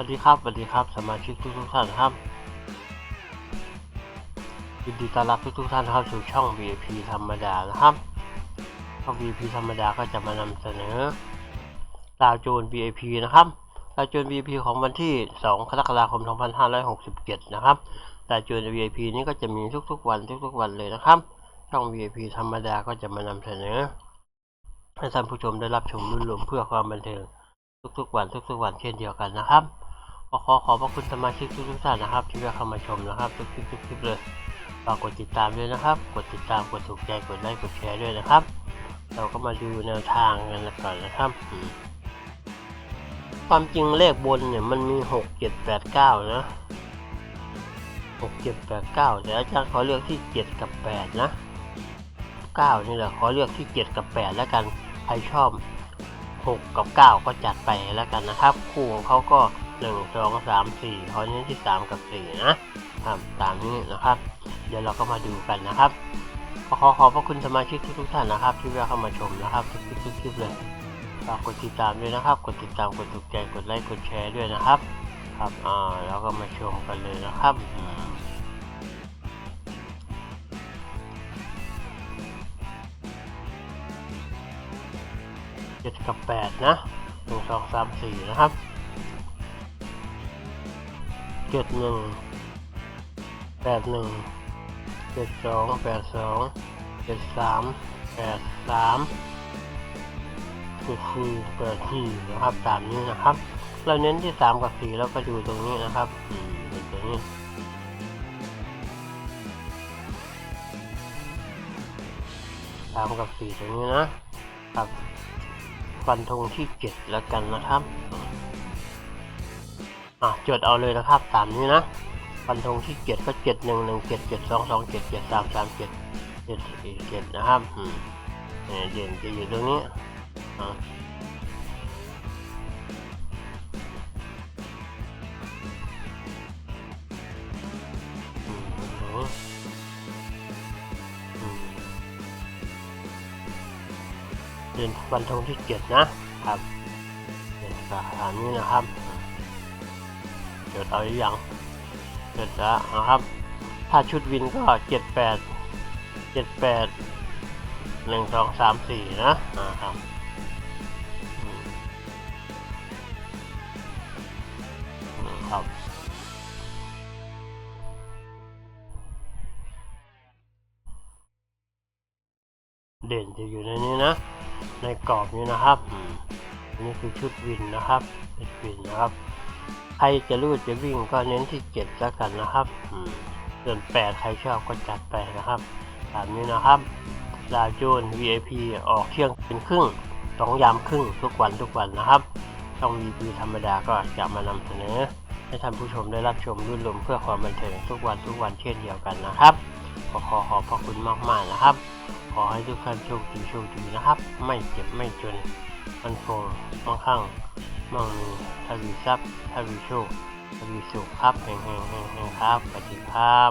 วัสดีครับสวัสดีครับ สมาชิกทุกทุกท่านครับยินดีต้อนรับทุกทุกท่านเข้าสู่ช่อง VIP ธรรมดานะครับช่อง VIP ธรรมดาก็จะมานำเสนอดาวโจน VIP นะครับดาวโจน VIP ของวันที่ 2 กรกฎาคม 2567 นะครับดาวโจน VIP นี้ก็จะมีทุกๆวันทุกๆวันเลยนะครับ ช่อง VIP ธรรมดาก็จะมานำเสนอให้ท่านผู้ชมได้รับชมรุ่นรวมเพื่อความบันเทิงทุกๆวันทุกๆวันเช่นเดียวกันนะครับ ก็ขอขอบพระคุณสมาชิกทุกๆท่านนะครับ ที่ได้เข้ามาชมนะครับทุกคลิปทุกคลิปเลยฝากกดติดตามด้วยนะครับ กดติดตามกดถูกใจกดไลค์กดแชร์ด้วยนะครับ เราก็มาดูแนวทางกันก่อนนะครับความจริงเลขบนเนี่ยมันมีหกเจ็ดแปดเก้านะหกเจ็ดแปดเก้าแต่อาจารย์ขอเลือกที่เจ็ดกับแปดนะเก้านี่แหละขอเลือกที่เจ็ดกับแปดแล้วกันใครชอบหกกับเก้าก็จัดไปแล้วกันนะครับ คู่ของเขาก็ หนึ่งสองสามสี่ขอเน้นที่สามกับสี่นะครับตามนี้นะครับ เดี๋ยวเราก็มาดูกันนะครับขอขอขอบพระคุณสมาชิกทุกๆท่านนะครับ ที่แวะเข้ามาชมนะครับทุกคลิปทุกคลิปเลยฝากกดติดตามด้วยนะครับ กดติดตามกดถูกใจกดไลค์กดแชร์ด้วยนะครับ ครับอ่าแล้วก็มาชมกันเลยนะครับเจ็ดกับแปดนะหนึ่งสองสามสี่นะครับ เจ็ดหนึ่งแปดหนึ่งเจ็ดสองแปดสองเจ็ดสามแปดสามเจ็ดสี่แปดสี่นะครับตามนี้นะครับ เราเน้นที่สามกับสี่แล้วก็ดูตรงนี้นะครับอืมดูตรงนี้สามกับสี่ตรงนี้นะครับฟันธงที่เจ็ดแล้วกันนะครับ อะจดเอาเลยนะครับตามนี้นะฟันธงที่เจ็ดก็เจ็ดหนึ่งหนึ่งเจ็ดเจ็ดสองสองเจ็ดเจ็ดสามสามเจ็ดเจ็ดสี่เจ็ดนะครับอืมเนี่ยเด่นจะอยู่ตรงนี้อะอืมตรงนี้อืมเด่นฟันธงที่เจ็ดนะครับเด่นสถานนี้นะครับ จดเอาหรือยังจดแล้วนะครับ ถ้าชุดวินก็เจ็ดแปดเจ็ดแปดหนึ่งสองสามสี่นะนะครับครับเด่นจะอยู่ในนี้นะ ในกรอบนี้นะครับอันนี้คือชุดวินนะครับชุดวินนะครับ ใครจะรูดจะวิ่งก็เน้นที่เจ็ดแล้วกันนะครับส่วนแปดใครชอบก็จัดไปนะครับตามนี้นะครับดาวโจน VIP ออกเที่ยงเป็นครึ่งสองยามครึ่งทุกวันทุกวันนะครับ ช่อง VIP ธรรมดาก็จะมานำเสนอ ให้ท่านผู้ชมได้รับชมรุ่นรวมเพื่อความบันเทิงทุกวันทุกวันเช่นเดียวกันนะครับ ขอขอขอบพระคุณมากๆนะครับ ขอให้ทุกท่านโชคดีโชคดีนะครับ ไม่เจ็บไม่จนมันคงมั่งคั่ง มั่งมีทวีทรัพย์ทวีโชคทวีสุขครับแห่งแห่งแห่งแห่งครับปฏิภาพ